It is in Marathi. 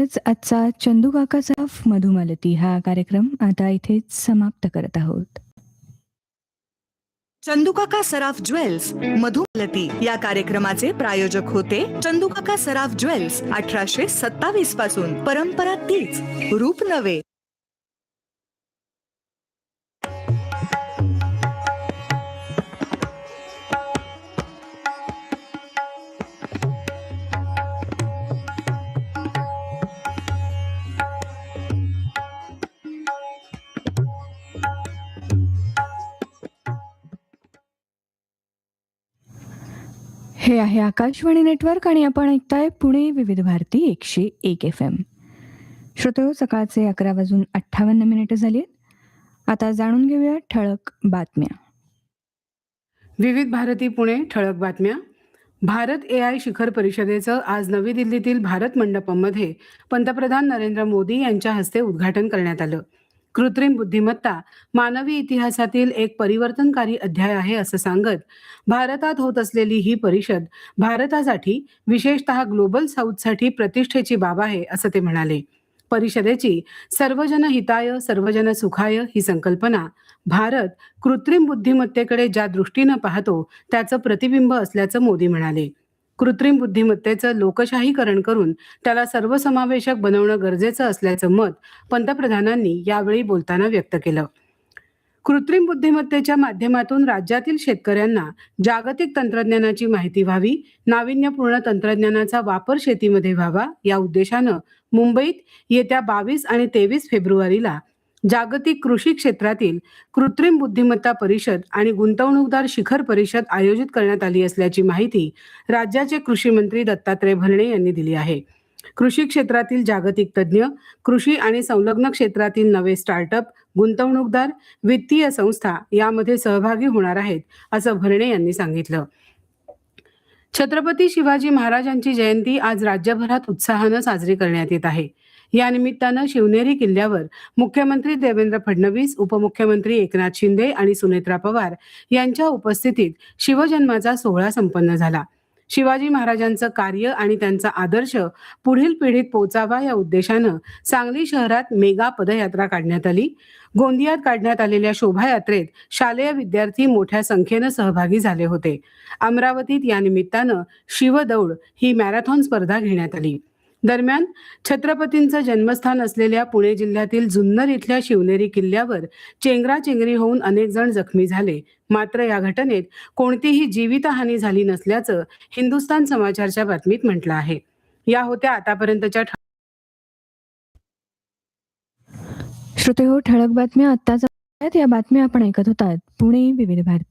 तसेच आजचा चंदू काकाचा मधुमालती हा कार्यक्रम आता इथेच समाप्त करत आहोत. चंदुकाका सराफ ज्वेल्स मधुमलती या कार्यक्रमाचे प्रायोजक होते चंदुकाका सराफ ज्वेल्स अठराशे सत्तावीसपासून परंपरा तीच रूप नवे हे आहे आकाशवाणी नेटवर्क आणि आपण ऐकताय पुणे विविध भारती एकशे एक एफ एम. श्रोतो हो, सकाळचे अकरा वाजून अठ्ठावन्न मिनिटं झाली आहेत. आता जाणून घेऊया ठळक बातम्या. विविध भारती पुणे ठळक बातम्या. भारत ए आय शिखर परिषदेचं आज नवी दिल्लीतील भारत मंडपममध्ये पंतप्रधान नरेंद्र मोदी यांच्या हस्ते उद्घाटन करण्यात आलं. कृत्रिम बुद्धिमत्ता मानवी इतिहासातील एक परिवर्तनकारी अध्याय आहे असं सांगत भारतात होत असलेली ही परिषद भारतासाठी विशेषतः ग्लोबल साऊथसाठी प्रतिष्ठेची बाब आहे असं ते म्हणाले. परिषदेची सर्वजन हिताय सर्वजन सुखाय ही संकल्पना भारत कृत्रिम बुद्धिमत्तेकडे ज्या दृष्टीनं पाहतो त्याचं प्रतिबिंब असल्याचं मोदी म्हणाले. कृत्रिम बुद्धिमत्तेचं लोकशाहीकरण करून त्याला सर्वसमावेशक बनवणं गरजेचं असल्याचं मत पंतप्रधानांनी यावेळी बोलताना व्यक्त केलं. कृत्रिम बुद्धिमत्तेच्या माध्यमातून राज्यातील शेतकऱ्यांना जागतिक तंत्रज्ञानाची माहिती व्हावी नाविन्यपूर्ण तंत्रज्ञानाचा वापर शेतीमध्ये व्हावा या उद्देशानं मुंबईत येत्या बावीस आणि तेवीस फेब्रुवारीला जागतिक कृषी क्षेत्रातील कृत्रिम बुद्धिमत्ता परिषद आणि गुंतवणूकदार शिखर परिषद आयोजित करण्यात आली असल्याची माहिती राज्याचे कृषी मंत्री दत्तात्रय भरणे यांनी दिली आहे. कृषी क्षेत्रातील जागतिक तज्ज्ञ कृषी आणि संलग्न क्षेत्रातील नवे स्टार्टअप गुंतवणूकदार वित्तीय संस्था यामध्ये सहभागी होणार आहेत असं भरणे यांनी सांगितलं. छत्रपती शिवाजी महाराजांची जयंती आज राज्यभरात उत्साहानं साजरी करण्यात येत आहे. या निमित्तानं शिवनेरी किल्ल्यावर मुख्यमंत्री देवेंद्र फडणवीस उपमुख्यमंत्री एकनाथ शिंदे आणि सुनेत्रा पवार यांच्या उपस्थितीत शिवजन्माचा सोहळा संपन्न झाला. शिवाजी महाराजांचं कार्य आणि त्यांचा आदर्श पुढील पिढीत पोचावा या उद्देशानं सांगली शहरात मेगा पदयात्रा काढण्यात आली. गोंदियात काढण्यात आलेल्या शोभायात्रेत शालेय विद्यार्थी मोठ्या संख्येनं सहभागी झाले होते. अमरावतीत या निमित्तानं शिवदौड ही मॅरेथॉन स्पर्धा घेण्यात आली. दरम्यान छत्रपतींचं जन्मस्थान असलेल्या पुणे जिल्ह्यातील जुन्नर इथल्या शिवनेरी किल्ल्यावर चेंगराचेंगरी होऊन अनेक जण जखमी झाले. मात्र या घटनेत कोणतीही जीवितहानी झाली नसल्याचं हिंदुस्तान समाचारच्या बातमीत म्हटलं आहे. या होत्या आतापर्यंतच्या ठळक श्रोते हो ठळक बातम्या आत्ताच या बातम्या आपण ऐकत होतात. पुणे विविध भारती.